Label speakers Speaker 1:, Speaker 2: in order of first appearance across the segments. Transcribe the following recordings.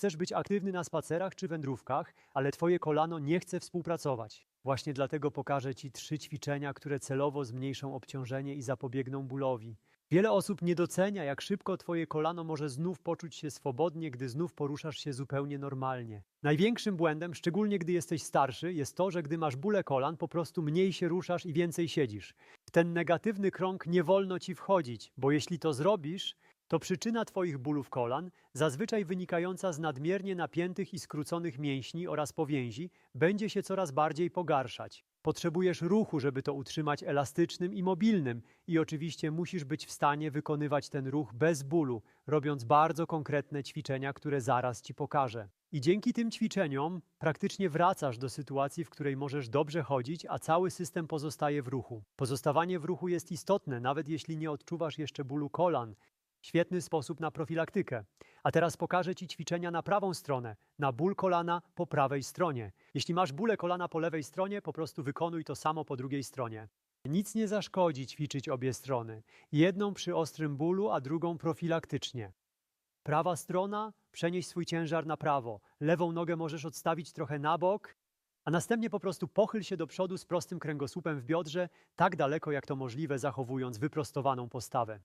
Speaker 1: chcesz być aktywny na spacerach czy wędrówkach, ale twoje kolano nie chce współpracować. Właśnie dlatego pokażę ci trzy ćwiczenia, które celowo zmniejszą obciążenie i zapobiegną bólowi. Wiele osób nie docenia, jak szybko twoje kolano może znów poczuć się swobodnie, gdy znów poruszasz się zupełnie normalnie. Największym błędem, szczególnie gdy jesteś starszy, jest to, że gdy masz bóle kolan, po prostu mniej się ruszasz i więcej siedzisz. W ten negatywny krąg nie wolno ci wchodzić, bo jeśli to zrobisz, to przyczyna Twoich bólów kolan, zazwyczaj wynikająca z nadmiernie napiętych i skróconych mięśni oraz powięzi, będzie się coraz bardziej pogarszać. Potrzebujesz ruchu, żeby to utrzymać elastycznym i mobilnym, i oczywiście musisz być w stanie wykonywać ten ruch bez bólu, robiąc bardzo konkretne ćwiczenia, które zaraz Ci pokażę. I dzięki tym ćwiczeniom praktycznie wracasz do sytuacji, w której możesz dobrze chodzić, a cały system pozostaje w ruchu. Pozostawanie w ruchu jest istotne, nawet jeśli nie odczuwasz jeszcze bólu kolan, Świetny sposób na profilaktykę. A teraz pokażę Ci ćwiczenia na prawą stronę, na ból kolana po prawej stronie. Jeśli masz bóle kolana po lewej stronie, po prostu wykonuj to samo po drugiej stronie. Nic nie zaszkodzi ćwiczyć obie strony. Jedną przy ostrym bólu, a drugą profilaktycznie. Prawa strona, przenieś swój ciężar na prawo. Lewą nogę możesz odstawić trochę na bok, a następnie po prostu pochyl się do przodu z prostym kręgosłupem w biodrze, tak daleko jak to możliwe, zachowując wyprostowaną postawę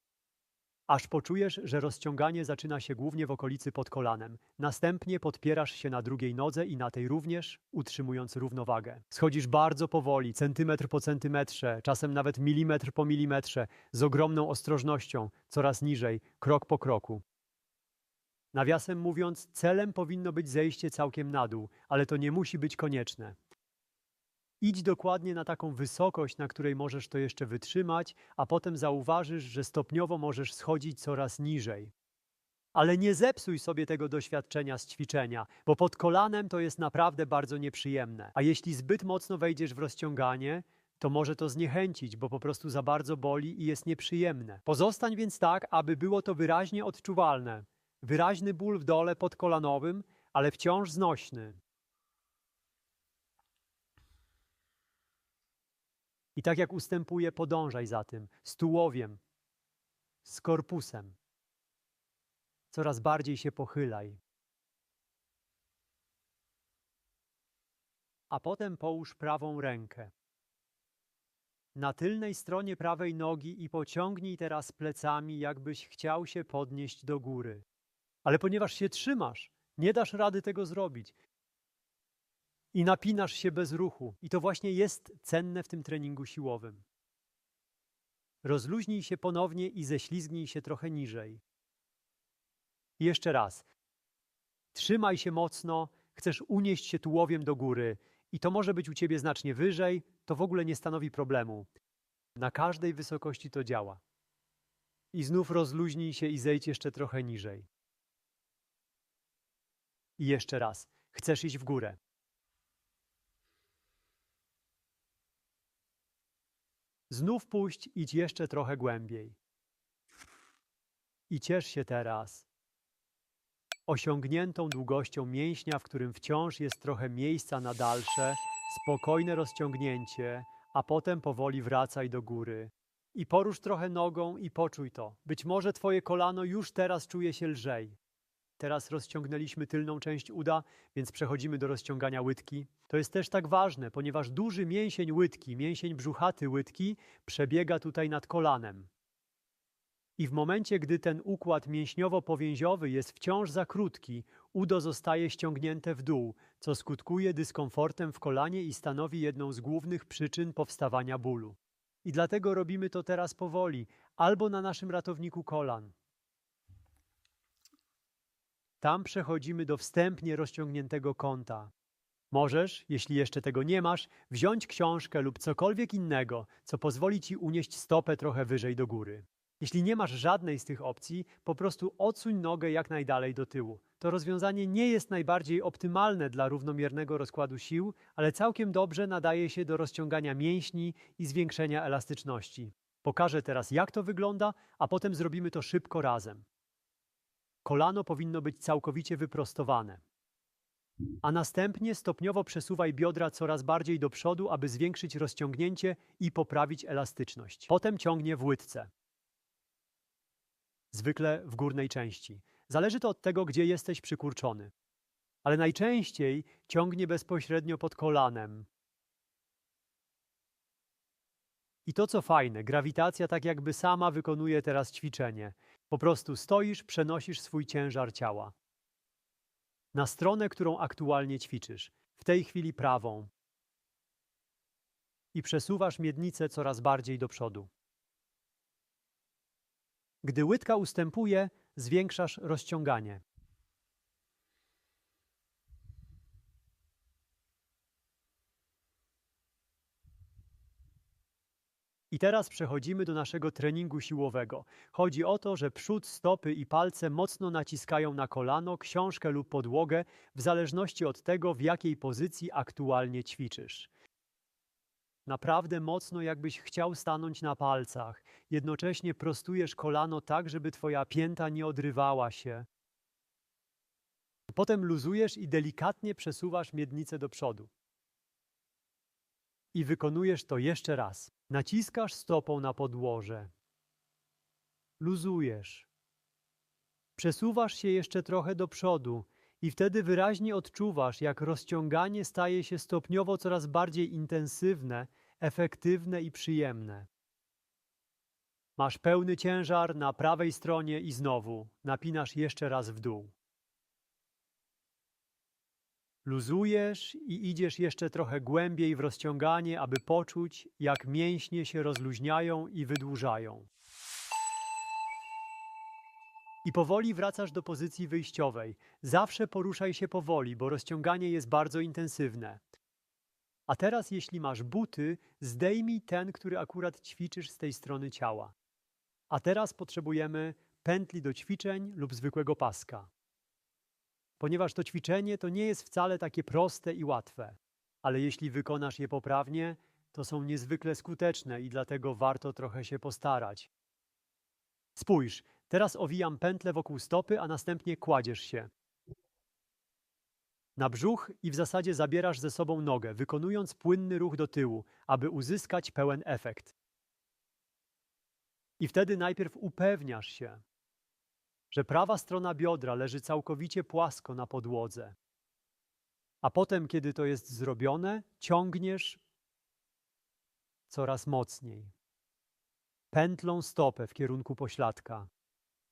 Speaker 1: aż poczujesz, że rozciąganie zaczyna się głównie w okolicy pod kolanem. Następnie podpierasz się na drugiej nodze i na tej również, utrzymując równowagę. Schodzisz bardzo powoli, centymetr po centymetrze, czasem nawet milimetr po milimetrze, z ogromną ostrożnością, coraz niżej, krok po kroku. Nawiasem mówiąc, celem powinno być zejście całkiem na dół, ale to nie musi być konieczne. Idź dokładnie na taką wysokość, na której możesz to jeszcze wytrzymać, a potem zauważysz, że stopniowo możesz schodzić coraz niżej. Ale nie zepsuj sobie tego doświadczenia z ćwiczenia, bo pod kolanem to jest naprawdę bardzo nieprzyjemne. A jeśli zbyt mocno wejdziesz w rozciąganie, to może to zniechęcić, bo po prostu za bardzo boli i jest nieprzyjemne. Pozostań więc tak, aby było to wyraźnie odczuwalne. Wyraźny ból w dole podkolanowym, ale wciąż znośny. I tak jak ustępuje, podążaj za tym, z tułowiem, z korpusem. Coraz bardziej się pochylaj. A potem połóż prawą rękę na tylnej stronie prawej nogi i pociągnij teraz plecami, jakbyś chciał się podnieść do góry. Ale ponieważ się trzymasz, nie dasz rady tego zrobić i napinasz się bez ruchu. I to właśnie jest cenne w tym treningu siłowym. Rozluźnij się ponownie i ześlizgnij się trochę niżej. I jeszcze raz. Trzymaj się mocno, chcesz unieść się tułowiem do góry i to może być u ciebie znacznie wyżej, to w ogóle nie stanowi problemu. Na każdej wysokości to działa. I znów rozluźnij się i zejdź jeszcze trochę niżej. I jeszcze raz. Chcesz iść w górę. Znów puść, idź jeszcze trochę głębiej. I ciesz się teraz osiągniętą długością mięśnia, w którym wciąż jest trochę miejsca na dalsze, spokojne rozciągnięcie, a potem powoli wracaj do góry. I porusz trochę nogą i poczuj to. Być może twoje kolano już teraz czuje się lżej. Teraz rozciągnęliśmy tylną część uda, więc przechodzimy do rozciągania łydki. To jest też tak ważne, ponieważ duży mięsień łydki, mięsień brzuchaty łydki przebiega tutaj nad kolanem. I w momencie, gdy ten układ mięśniowo-powięziowy jest wciąż za krótki, udo zostaje ściągnięte w dół, co skutkuje dyskomfortem w kolanie i stanowi jedną z głównych przyczyn powstawania bólu. I dlatego robimy to teraz powoli, albo na naszym ratowniku kolan. Tam przechodzimy do wstępnie rozciągniętego kąta. Możesz, jeśli jeszcze tego nie masz, wziąć książkę lub cokolwiek innego, co pozwoli ci unieść stopę trochę wyżej do góry. Jeśli nie masz żadnej z tych opcji, po prostu odsuń nogę jak najdalej do tyłu. To rozwiązanie nie jest najbardziej optymalne dla równomiernego rozkładu sił, ale całkiem dobrze nadaje się do rozciągania mięśni i zwiększenia elastyczności. Pokażę teraz, jak to wygląda, a potem zrobimy to szybko razem. Kolano powinno być całkowicie wyprostowane. A następnie stopniowo przesuwaj biodra coraz bardziej do przodu, aby zwiększyć rozciągnięcie i poprawić elastyczność. Potem ciągnie w łydce. Zwykle w górnej części. Zależy to od tego, gdzie jesteś przykurczony. ale najczęściej ciągnie bezpośrednio pod kolanem. I to co fajne, grawitacja tak jakby sama wykonuje teraz ćwiczenie. Po prostu stoisz, przenosisz swój ciężar ciała. Na stronę, którą aktualnie ćwiczysz, w tej chwili prawą. I przesuwasz miednicę coraz bardziej do przodu. Gdy łydka ustępuje, zwiększasz rozciąganie. I teraz przechodzimy do naszego treningu siłowego. Chodzi o to, że przód, stopy i palce mocno naciskają na kolano, książkę lub podłogę, w zależności od tego, w jakiej pozycji aktualnie ćwiczysz. Naprawdę mocno, jakbyś chciał stanąć na palcach. Jednocześnie prostujesz kolano tak, żeby twoja pięta nie odrywała się. Potem luzujesz i delikatnie przesuwasz miednicę do przodu. I wykonujesz to jeszcze raz. Naciskasz stopą na podłoże. Luzujesz. Przesuwasz się jeszcze trochę do przodu i wtedy wyraźnie odczuwasz, jak rozciąganie staje się stopniowo coraz bardziej intensywne, efektywne i przyjemne. Masz pełny ciężar na prawej stronie i znowu napinasz jeszcze raz w dół. Luzujesz i idziesz jeszcze trochę głębiej w rozciąganie, aby poczuć, jak mięśnie się rozluźniają i wydłużają. I powoli wracasz do pozycji wyjściowej. Zawsze poruszaj się powoli, bo rozciąganie jest bardzo intensywne. A teraz, jeśli masz buty, zdejmij ten, który akurat ćwiczysz z tej strony ciała. A teraz potrzebujemy pętli do ćwiczeń lub zwykłego paska ponieważ to ćwiczenie to nie jest wcale takie proste i łatwe, ale jeśli wykonasz je poprawnie, to są niezwykle skuteczne i dlatego warto trochę się postarać. Spójrz, teraz owijam pętlę wokół stopy, a następnie kładziesz się. Na brzuch i w zasadzie zabierasz ze sobą nogę, wykonując płynny ruch do tyłu, aby uzyskać pełen efekt. I wtedy najpierw upewniasz się, że prawa strona biodra leży całkowicie płasko na podłodze. A potem, kiedy to jest zrobione, ciągniesz coraz mocniej. Pętlą stopę w kierunku pośladka.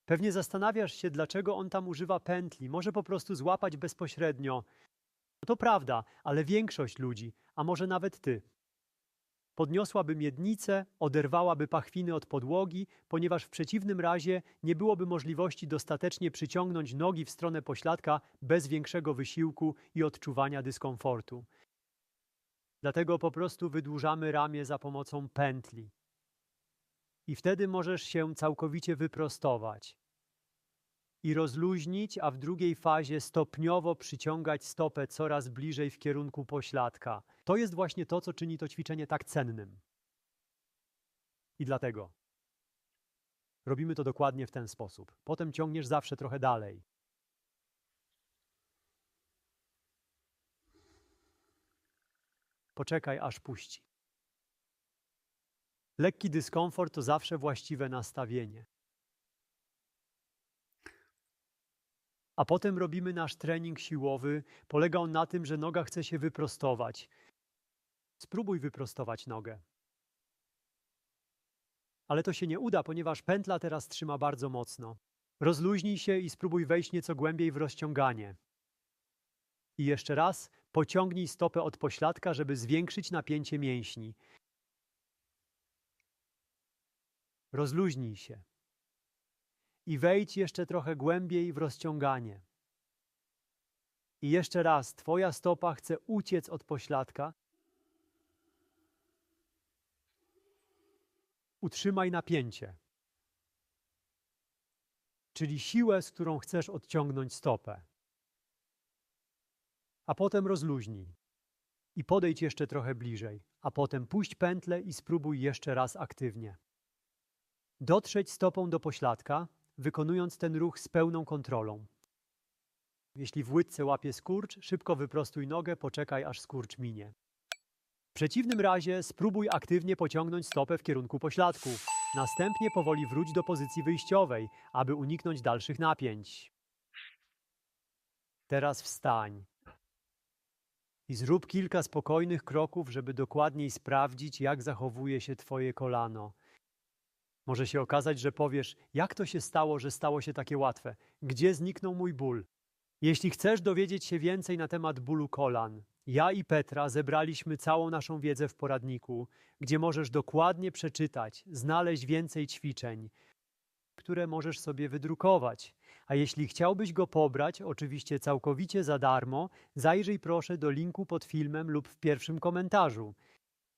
Speaker 1: Pewnie zastanawiasz się, dlaczego on tam używa pętli. Może po prostu złapać bezpośrednio. To prawda, ale większość ludzi, a może nawet ty, Podniosłaby miednicę, oderwałaby pachwiny od podłogi, ponieważ w przeciwnym razie nie byłoby możliwości dostatecznie przyciągnąć nogi w stronę pośladka bez większego wysiłku i odczuwania dyskomfortu. Dlatego po prostu wydłużamy ramię za pomocą pętli. I wtedy możesz się całkowicie wyprostować i rozluźnić, a w drugiej fazie stopniowo przyciągać stopę coraz bliżej w kierunku pośladka. To jest właśnie to, co czyni to ćwiczenie tak cennym. I dlatego robimy to dokładnie w ten sposób. Potem ciągniesz zawsze trochę dalej. Poczekaj, aż puści. Lekki dyskomfort to zawsze właściwe nastawienie. A potem robimy nasz trening siłowy. Polega on na tym, że noga chce się wyprostować. Spróbuj wyprostować nogę. Ale to się nie uda, ponieważ pętla teraz trzyma bardzo mocno. Rozluźnij się i spróbuj wejść nieco głębiej w rozciąganie. I jeszcze raz pociągnij stopę od pośladka, żeby zwiększyć napięcie mięśni. Rozluźnij się i wejdź jeszcze trochę głębiej w rozciąganie. I jeszcze raz, Twoja stopa chce uciec od pośladka. Utrzymaj napięcie, czyli siłę, z którą chcesz odciągnąć stopę. A potem rozluźnij i podejdź jeszcze trochę bliżej, a potem puść pętlę i spróbuj jeszcze raz aktywnie. Dotrzeć stopą do pośladka, wykonując ten ruch z pełną kontrolą. Jeśli w łydce łapie skurcz, szybko wyprostuj nogę, poczekaj aż skurcz minie. W przeciwnym razie spróbuj aktywnie pociągnąć stopę w kierunku pośladku. Następnie powoli wróć do pozycji wyjściowej, aby uniknąć dalszych napięć. Teraz wstań. I zrób kilka spokojnych kroków, żeby dokładniej sprawdzić, jak zachowuje się Twoje kolano. Może się okazać, że powiesz, jak to się stało, że stało się takie łatwe? Gdzie zniknął mój ból? Jeśli chcesz dowiedzieć się więcej na temat bólu kolan, ja i Petra zebraliśmy całą naszą wiedzę w poradniku, gdzie możesz dokładnie przeczytać, znaleźć więcej ćwiczeń, które możesz sobie wydrukować. A jeśli chciałbyś go pobrać, oczywiście całkowicie za darmo, zajrzyj proszę do linku pod filmem lub w pierwszym komentarzu.